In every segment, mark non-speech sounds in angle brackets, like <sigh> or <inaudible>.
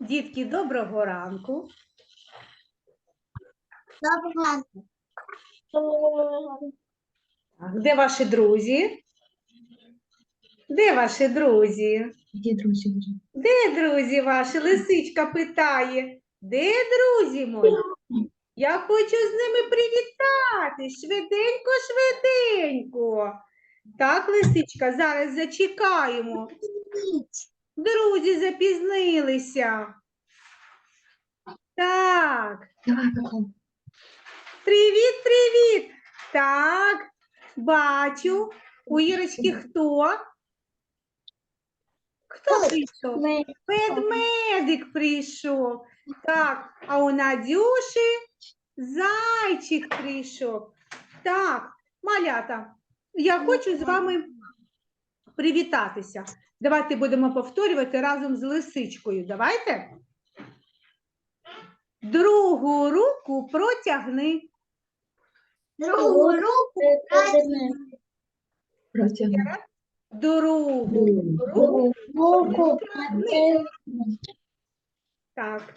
Дітки, доброго ранку. Доброго ранку. Так, Де ваші друзі? Де ваші друзі? Где друзі? Де друзі ваші? Лисичка питає. Де друзі мої? Я хочу з ними привітати. Швиденько, швиденько. Так, лисичка, зараз зачекаємо. Друзі запізнилися. Так. Привіт, привіт! Так, бачу. У Ірочки хто? Хто прийшов? Ведмедик прийшов. Так, а у Надюші зайчик прийшов. Так, малята, я хочу з вами привітатися. Давайте будемо повторювати разом з лисичкою. Давайте. Другу руку протягни. Другу руку протягни. Протягни. Другу руку. Протягни. Так.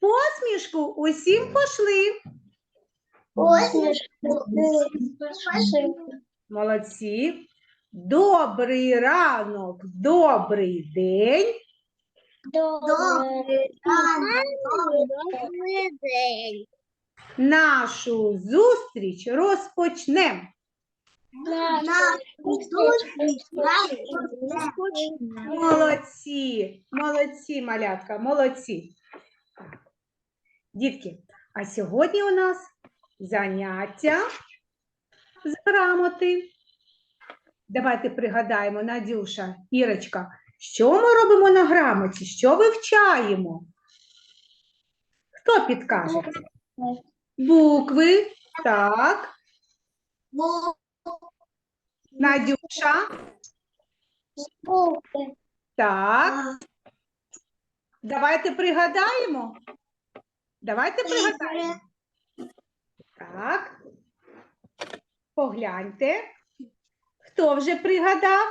Посмішку усім пошли. Посмішку. Молодці. Добрий ранок, добрий день. Добрий Добрий день. Нашу зустріч розпочнемо. Молодці, молодці, малятка, молодці. Дітки, а сьогодні у нас заняття з грамоти. Давайте пригадаємо, Надюша, Ірочка, що ми робимо на грамоті? Що вивчаємо? Хто підкаже? Букви, так, Надюша, Букви. так. Давайте пригадаємо. Давайте пригадаємо. Так. Погляньте. Хто вже пригадав?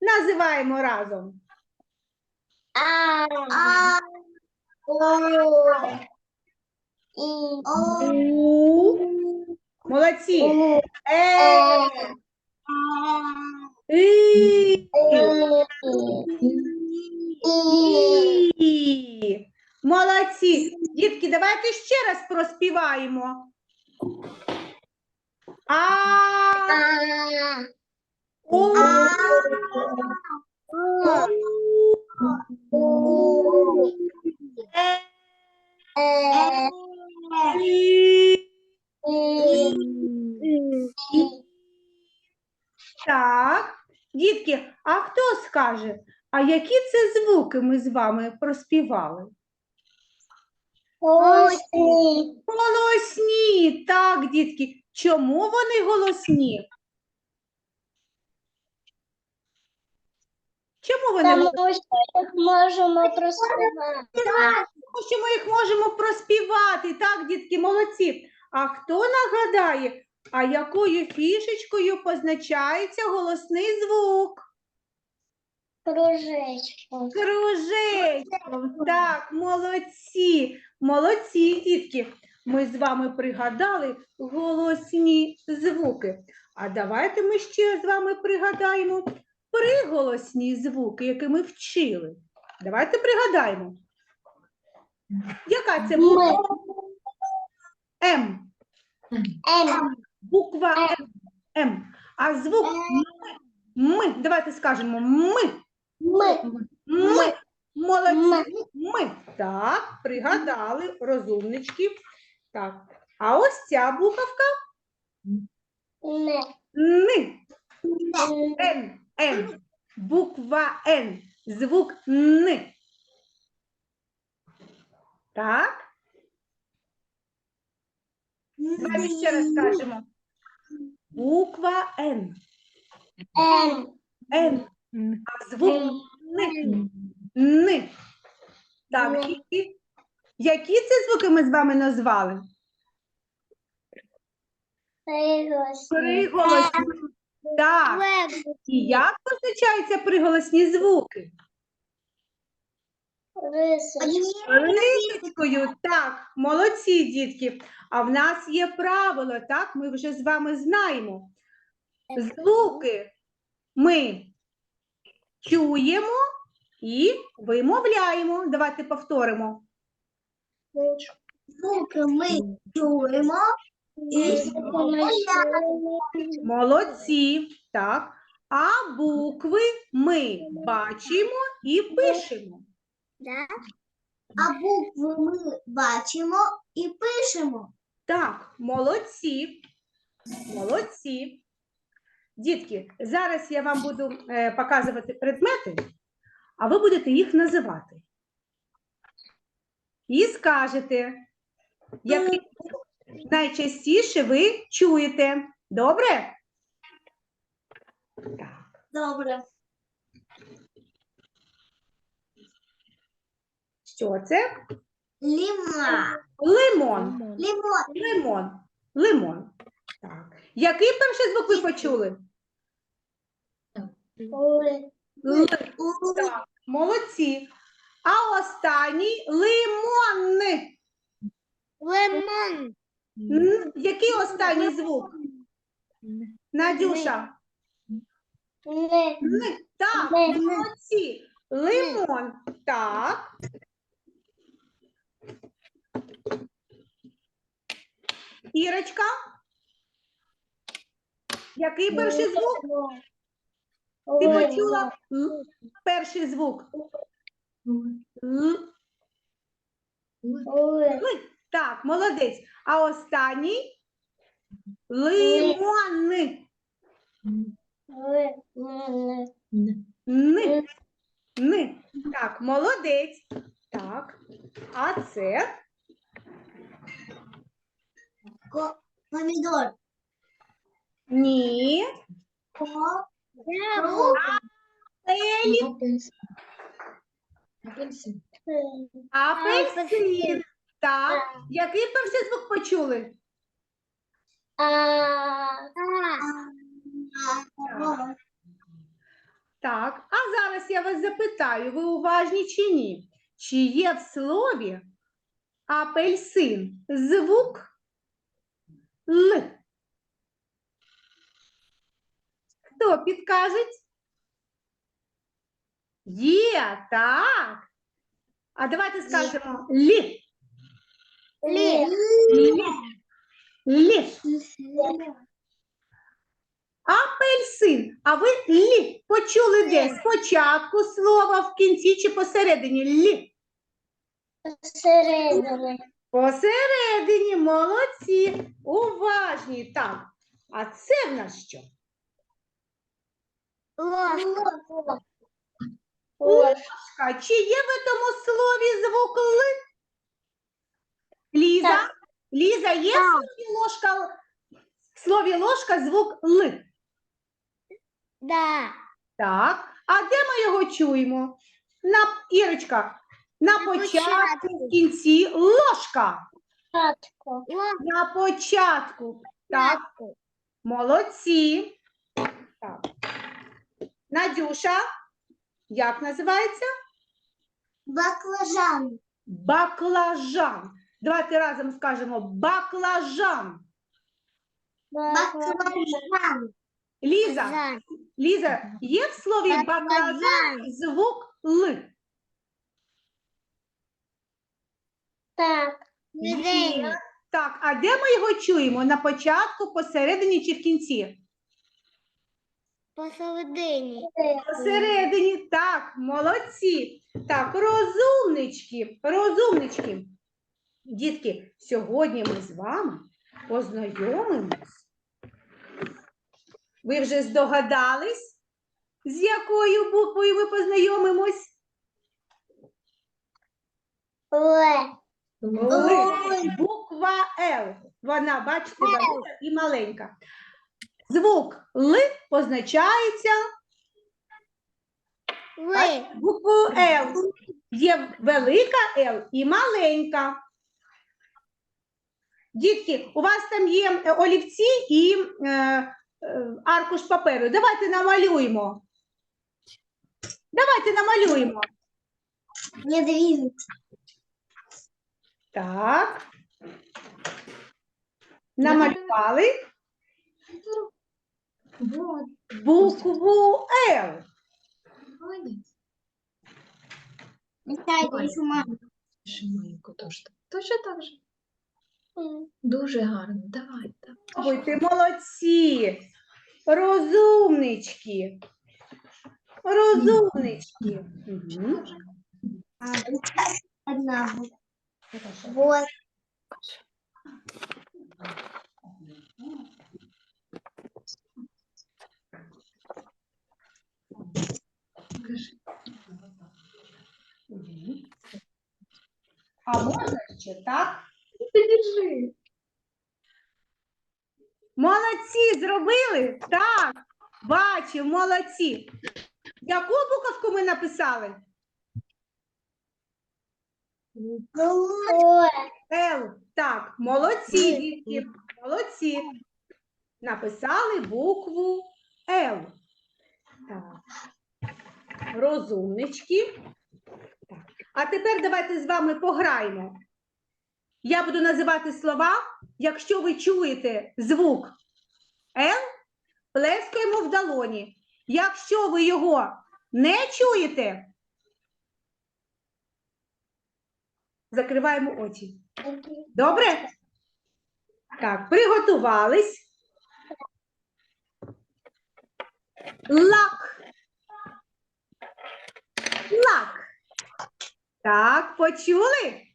Називаємо разом. А. У. Молодці. Е. І. І. Молодці. Дітки, давайте ще раз проспіваємо. А. У. Е. І. Так, дітки, а хто скаже, а які це звуки ми з вами проспівали? Голосні, так, дітки. Чому вони голосні? Чому вони голосні? Тому що їх можемо проспівати. Тому що ми їх можемо проспівати. Так, дітки, молодці. А хто нагадає, а якою фішечкою позначається голосний звук? Кружечко. Кружечком. Так, молодці. Молодці, дітки. Ми з вами пригадали голосні звуки. А давайте ми ще з вами пригадаємо приголосні звуки, які ми вчили. Давайте пригадаємо. Яка це буква? М. М. Буква М. М. А звук М. Ми. Давайте скажемо ми. Ми. Ми. Молодці. Ми. Так, пригадали, розумнички. Так. А ось ця буковка Не. Н. Н. Н. Буква Н. Звук Н. Так. Давайте ще раз скажемо. Буква Н. Н. Н. А звук Н. Н. Так, Н. які, це звуки ми з вами назвали? Приголосні. Так. І як позначаються приголосні звуки? Рисочкою, так, молодці, дітки. А в нас є правило, так, ми вже з вами знаємо. Звуки ми чуємо і вимовляємо. Давайте повторимо. Звуки ми чуємо і Молодці, так. А букви ми бачимо і пишемо. А букви ми бачимо і пишемо. Так, молодці. Молодці. Дітки, зараз я вам буду е, показувати предмети, а ви будете їх називати. І скажете, який звук найчастіше ви чуєте. Добре? Так. Добре. Що це? Ліма. Лимон. Лімон. Лимон. Лимон. Так. Який перший звук ви почули? Л. Так, молодці. А останній лимон. Лимон. Н- Який останній звук? Надюша. Н. Так, молодці. Лимон. Так. Ірочка. Який перший звук? Ти почула Л. перший звук. Так, молодець. А останній лимон. Н. Н. Так, молодець. Так. А це Помідор. ні. Елі. Апельсин. Апельсин. Так. Який перший звук почули? Так. А зараз я вас запитаю, ви уважні чи ні? Чи є в слові апельсин звук Л? Хто підкаже? Є, так. А давайте скажемо лі. Лі. Лі. Апельсин. А ви лі почули де? Спочатку слова, в кінці чи посередині? Лі. Середини. Посередині, молодці, уважні. Так. А це в нас що? Ложка. Ложка. Чи є в тому слові звук Л? Ліза? Так. Ліза, є в слові ложка? В слові ложка звук Л. Да. Так. А де ми його чуємо? На, Ірочка, на, На початку, початку. в кінці ложка. Татко. На початку. Так, молодці. Так. Надюша, як називається? Баклажан. Баклажан. Давайте разом скажемо баклажан. Баклажан. Ліза, Ліза, є в слові баклажан звук Л? Так. Так, а де ми його чуємо? На початку, посередині чи в кінці? Посередині. Посередині, так, молодці. Так, розумнички, розумнички. Дітки, сьогодні ми з вами познайомимось. Ви вже здогадались, з якою буквою ми познайомимось? Ле. Л. Буква Л. Вона, бачите, велика і маленька. Звук Л позначається буквою Л. Є велика Л і маленька. Дітки, у вас там є е, олівці і е, е, аркуш паперу. Давайте намалюємо. Давайте намалюємо. Медведь. Так. Намалювали Вот, букву Л. еще. Шимайку теж. так. Точно так же. Дуже гарно. Давай, давай. Ой, ти молодці. Розумнички. Розумнички. Мгм. Одна буква. Вот. А можна ще так? Підержи. Молодці, зробили? Так. Бачу, молодці. Яку буковку ми написали? Л. Так, молодці, дітки, молодці. Написали букву Л. Так. Розумнички. А тепер давайте з вами пограємо. Я буду називати слова. Якщо ви чуєте звук Л, плескаємо в долоні. Якщо ви його не чуєте, закриваємо очі. Добре? Так, приготувались. Лак. Лак. Так, почули?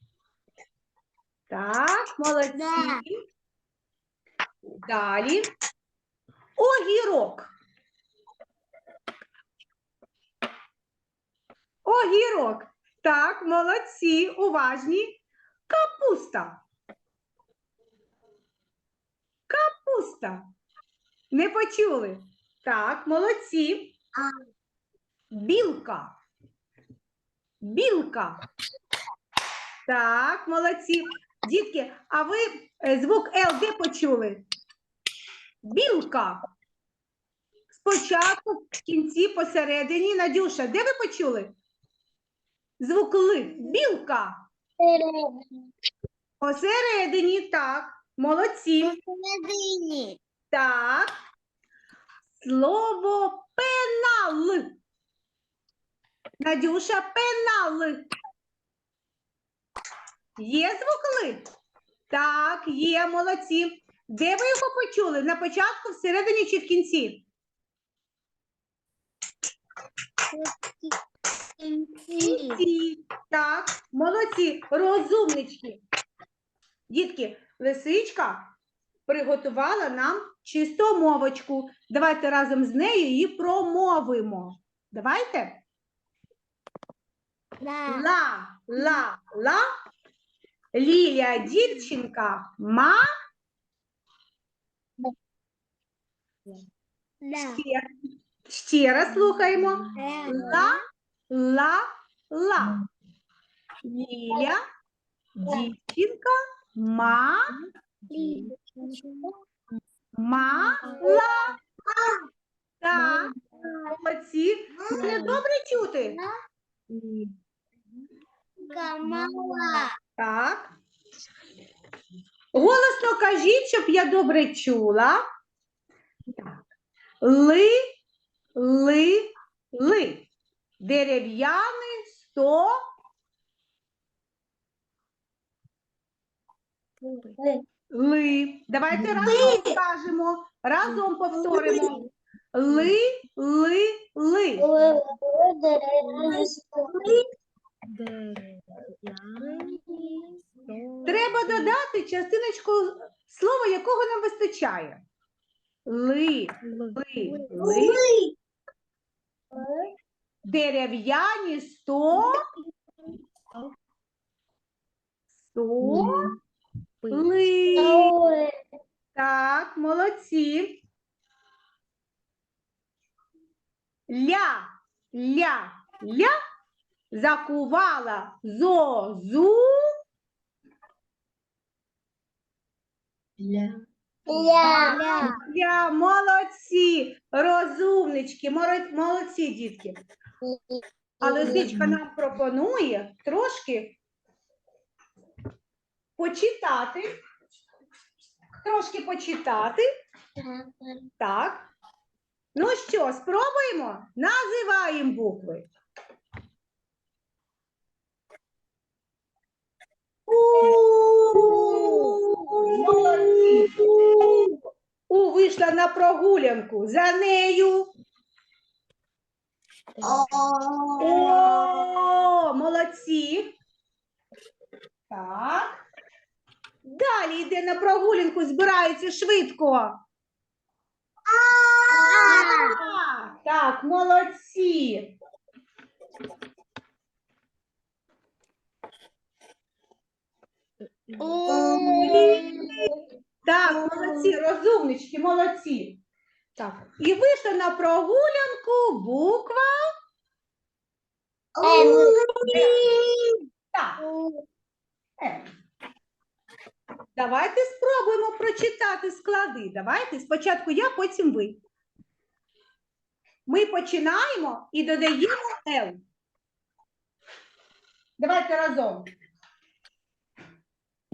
Так, молодці. Да. Далі. Огірок. Огірок. Так, молодці, уважні. Капуста. Капуста. Не почули. Так, молодці. Білка. Білка. Так, молодці. Дітки, а ви е, звук Л де почули? Білка. Спочатку, в кінці, посередині. Надюша, де ви почули? Звук Л. Білка. Посередині, так. Молодці. Посередині. Так. Слово пенал. Надюша, пенал. Є звук Ли? Так, є, молодці. Де ви його почули? На початку, всередині чи в кінці? В кінці. Так, молодці, розумнички. Дітки, лисичка приготувала нам чисту мовочку. Давайте разом з нею її промовимо. Давайте. Да. Ла, ла, ла. Ліля дівчинка, ма. Да. Ще, ще раз слухаємо. Ла, ла, ла. Ліля, дівчинка, ма, ма, ла. Так, молодці. Мене добре чути? Камала. Так. Голосно кажіть, щоб я добре чула. Так. Ли, ли, ли. Дерев'яний сто. Ли. Давайте разом скажемо. Разом повторимо. Ли, ли, ли. Треба додати частиночку слова, якого нам вистачає. Ли, ли, ли. Дерев'яні сто. Сто. Ли. Так, молодці. Ля, ля, ля. Закувала зозу. Ля. Я. Я молодці, розумнички, молодці, дітки. А лисичка нам пропонує трошки почитати. Трошки почитати. Так. Ну що, спробуємо? Називаємо букви. У. Вийшла на прогулянку. За нею. О, молодці. Так. Далі йде на прогулянку, збирається швидко. Так, молодці. Так, молодці, розумнички, молодці. Так, і вийшла на прогулянку буква. Так, М. Давайте спробуємо прочитати склади. Давайте спочатку я, потім ви. Ми починаємо і додаємо Л. Давайте разом.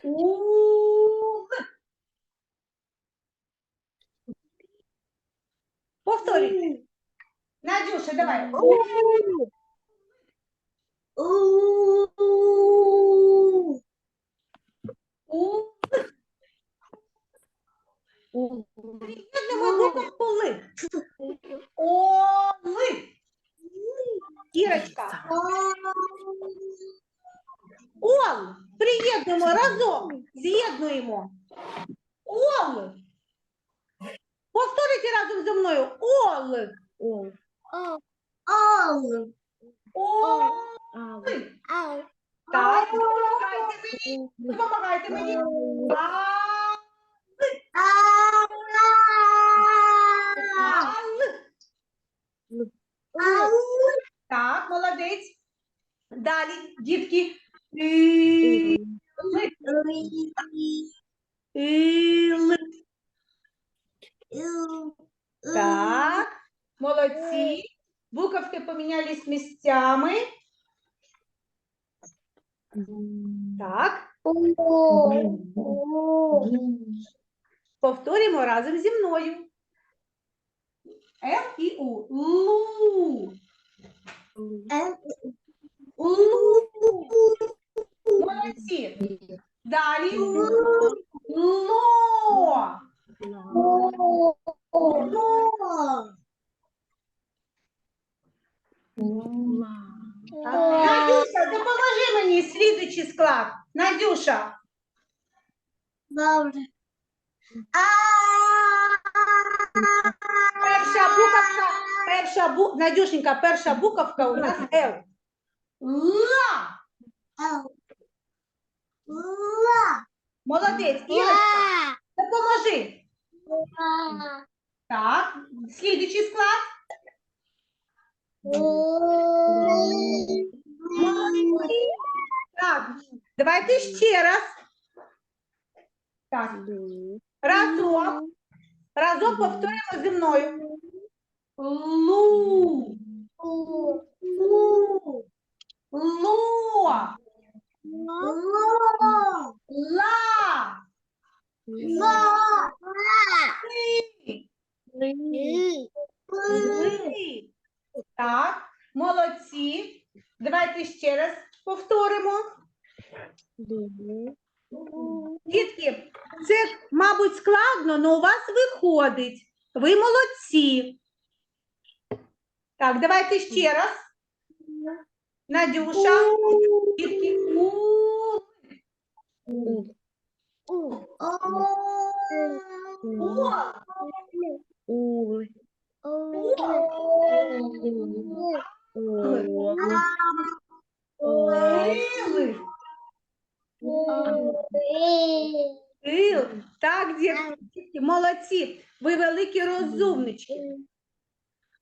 У. Повторюйте. Надюша, давай. У. Оли. Ірочка. Ол. Приєднуємо разом. З'єднуємо. Ол. Повторюйте разом зі мною. Ол. Ол. Так, допомагайте мені. Допомагайте мені. Ал. Так, молодець. Далі, дітки. іл. Так, молодці. Буковки помінялись місцями. Так, повторюємо разом зі мною. Л і У. Лу. Молодці. Далі. Ло. Ло. Надюша, допоможи мені слідуючий склад. Надюша. Добре. Перша буковка, перша бу... Надюшенька, перша буковка у нас Л. Ла. Молодець. Ірочка, допоможи. Так, слідуючий склад. Так, давайте ще раз. Так, разом. Разом повторюємо зі мною. Лу. Лу. Ло. Ла. Ли. Ли. Так, молодці. Давайте ще раз повторимо. Дітки, це, мабуть, складно, але у вас виходить. Ви молодці. Так, давайте ще раз. Надюша. Дітки. У. О. Так, дітки, молодці. Ви великі розумнички.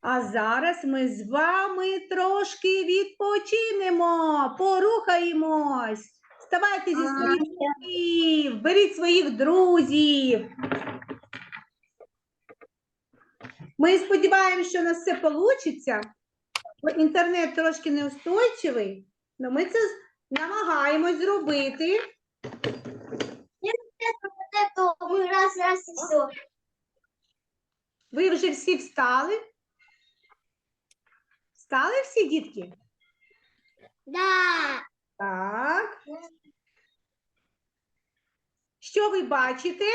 А зараз ми з вами трошки відпочинемо, порухаємось. Вставайте зі своїх місців, беріть своїх друзів. Ми сподіваємося, що у нас все вийде. Інтернет трошки неустойчивий, але ми це намагаємось зробити. Раз, раз все. Ви вже всі встали? Встали всі дітки? Да. Так. Що ви бачите?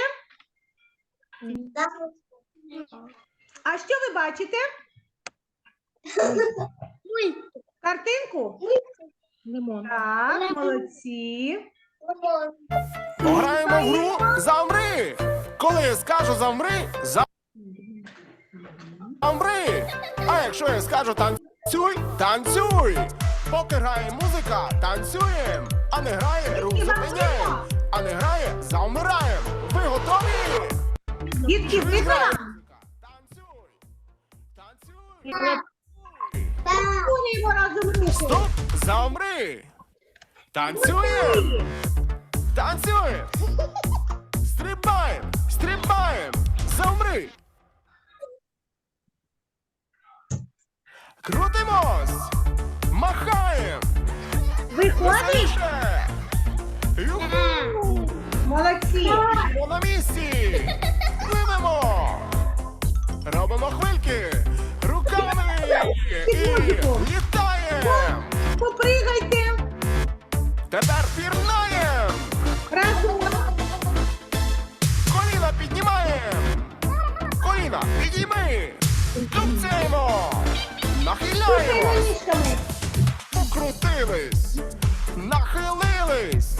Да. А що ви бачите? Картинку? Лимон. Так, молодці. Лимон. Пограємо в гру замри. Коли я скажу замри, замри. А якщо я скажу танцюй, танцюй. Поки грає музика, танцюєм. А не грає, рух зупиняєм. А не грає, замираєм. Ви готові? Дітки, грає музика? Танцюй. Танцюй. Да. Виконуємо разом руку. Стоп, замри. Танцюєм. Танцюєм! <laughs> Стрибаєм! Стрибаєм! Замри! Крутимось! Махаєм! Виходить? Юху! Молодці. Йдемо на місці! Пливемо! Робимо хвильки! Руками! І літаєм! Попригайте. Тепер пірнаєм! Разом. Коліна піднімаємо! Коліна підійми! Тупцяємо! Нахиляємось! Покрутились! Нахилились!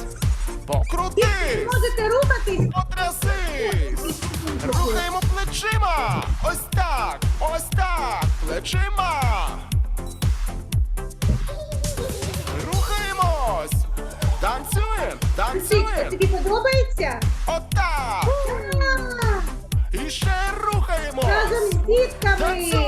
Покрутись! можете рухатись. Потрясись! Рухаємо плечима! Ось так! Ось так! Плечима! Рухаємось! Танцюємо! Танцюємо! тобі подобається? Отак! І ще рухаємось! Разом з дітками. Танцюємо.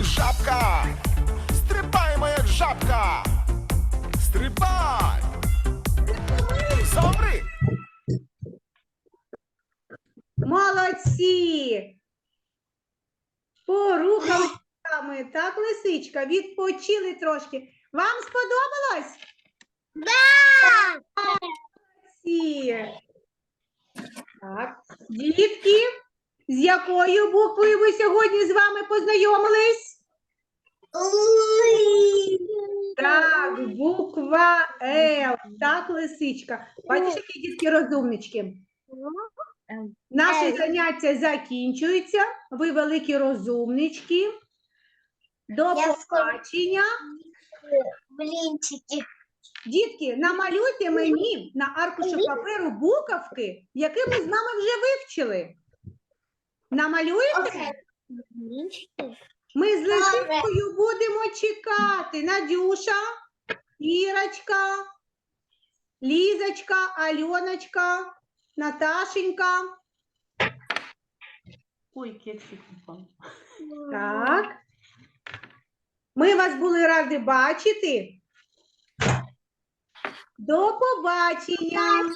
Жабка! Стрибаємо, як жабка! Стрибай! Замри! Молодці. Порухали руками. Так, лисичка, відпочили трошки. Вам сподобалось? Да. Молодці. Так, дітки, з якою буквою ви сьогодні з вами познайомились? Так, буква Л. Так, лисичка. Бачиш, які дітки розумнички? Наше заняття закінчується. Ви великі розумнички. До побачення. Блинчики. Дітки, намалюйте мені на аркушу паперу буковки, які ми з вами вже вивчили. Намалюєте? Ми з. Лисичкою будемо чекати. Надюша, Ірочка, Лізочка, Альоночка, Наташенька. Ой, кексик упав. Так. Ми вас були раді бачити. До побачення.